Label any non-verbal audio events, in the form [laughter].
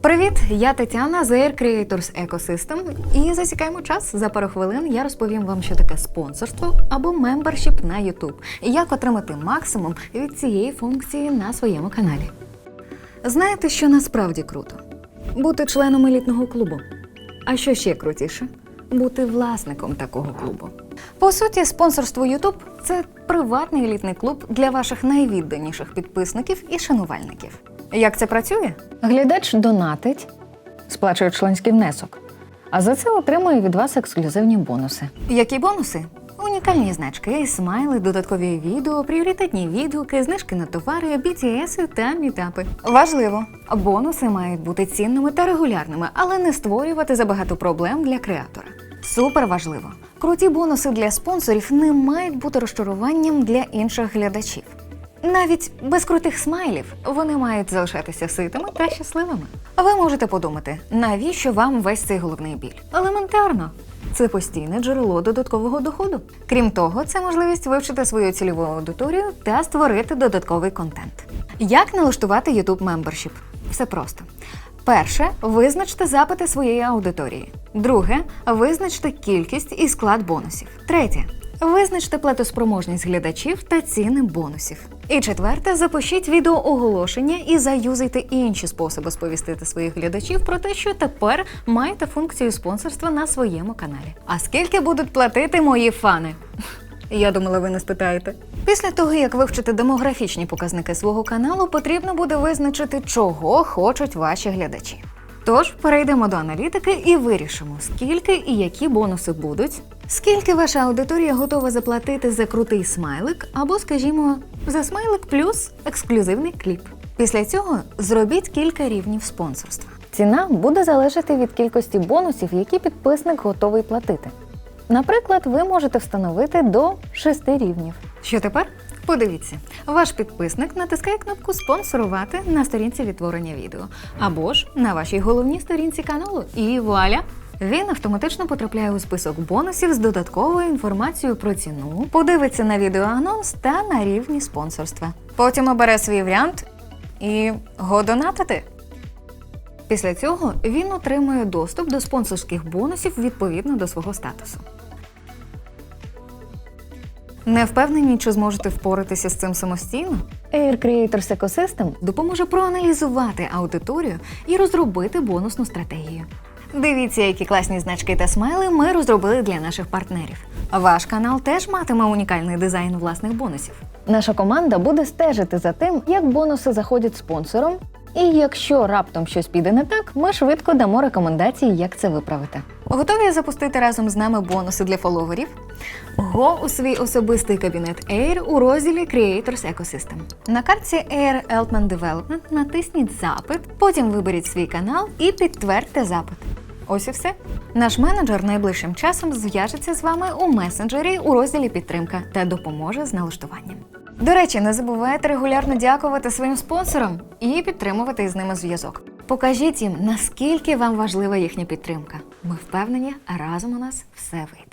Привіт, я Тетяна з Air Creators Ecosystem і засікаємо час. За пару хвилин я розповім вам, що таке спонсорство або мембершіп на YouTube і як отримати максимум від цієї функції на своєму каналі. Знаєте, що насправді круто? Бути членом елітного клубу. А що ще крутіше? Бути власником такого клубу. По суті, спонсорство YouTube – це приватний елітний клуб для ваших найвідданіших підписників і шанувальників. Як це працює? Глядач донатить, сплачує членський внесок, а за це отримує від вас ексклюзивні бонуси. Які бонуси? Унікальні значки, смайли, додаткові відео, пріоритетні відгуки, знижки на товари, BTS та мітапи. Важливо, бонуси мають бути цінними та регулярними, але не створювати забагато проблем для креатора. Супер важливо. Круті бонуси для спонсорів не мають бути розчаруванням для інших глядачів. Навіть без крутих смайлів вони мають залишатися ситими та щасливими. Ви можете подумати, навіщо вам весь цей головний біль? Елементарно. Це постійне джерело додаткового доходу. Крім того, це можливість вивчити свою цільову аудиторію та створити додатковий контент. Як налаштувати YouTube Membership? Все просто. Перше, визначте запити своєї аудиторії. Друге, визначте кількість і склад бонусів. Третє. Визначте платоспроможність глядачів та ціни бонусів. І четверте, запишіть відеооголошення і заюзайте інші способи сповістити своїх глядачів про те, що тепер маєте функцію спонсорства на своєму каналі. А скільки будуть платити мої фани? [laughs] Я думала, ви не спитаєте. Після того, як вивчити демографічні показники свого каналу, потрібно буде визначити, чого хочуть ваші глядачі. Тож перейдемо до аналітики і вирішимо, скільки і які бонуси будуть, скільки ваша аудиторія готова заплатити за крутий смайлик, або, скажімо, за смайлик плюс ексклюзивний кліп. Після цього зробіть кілька рівнів спонсорства. Ціна буде залежати від кількості бонусів, які підписник готовий платити. Наприклад, ви можете встановити до 6 рівнів. Що тепер? Подивіться, ваш підписник натискає кнопку Спонсорувати на сторінці відтворення відео або ж на вашій головній сторінці каналу. І вуаля! Він автоматично потрапляє у список бонусів з додатковою інформацією про ціну, подивиться на відеоанонс та на рівні спонсорства. Потім обере свій варіант і го донатити. Після цього він отримує доступ до спонсорських бонусів відповідно до свого статусу. Не впевнені, чи зможете впоратися з цим самостійно? Air Creators Ecosystem допоможе проаналізувати аудиторію і розробити бонусну стратегію. Дивіться, які класні значки та смайли ми розробили для наших партнерів. Ваш канал теж матиме унікальний дизайн власних бонусів. Наша команда буде стежити за тим, як бонуси заходять спонсором. І якщо раптом щось піде не так, ми швидко дамо рекомендації, як це виправити. Готові запустити разом з нами бонуси для фоловерів? Го у свій особистий кабінет Air у розділі Creators Ecosystem. На картці Air Eltman Development натисніть запит, потім виберіть свій канал і підтвердьте запит. Ось і все. Наш менеджер найближчим часом зв'яжеться з вами у месенджері у розділі Підтримка та допоможе з налаштуванням. До речі, не забувайте регулярно дякувати своїм спонсорам і підтримувати з ними зв'язок. Покажіть їм, наскільки вам важлива їхня підтримка. Ми впевнені, разом у нас все вийде.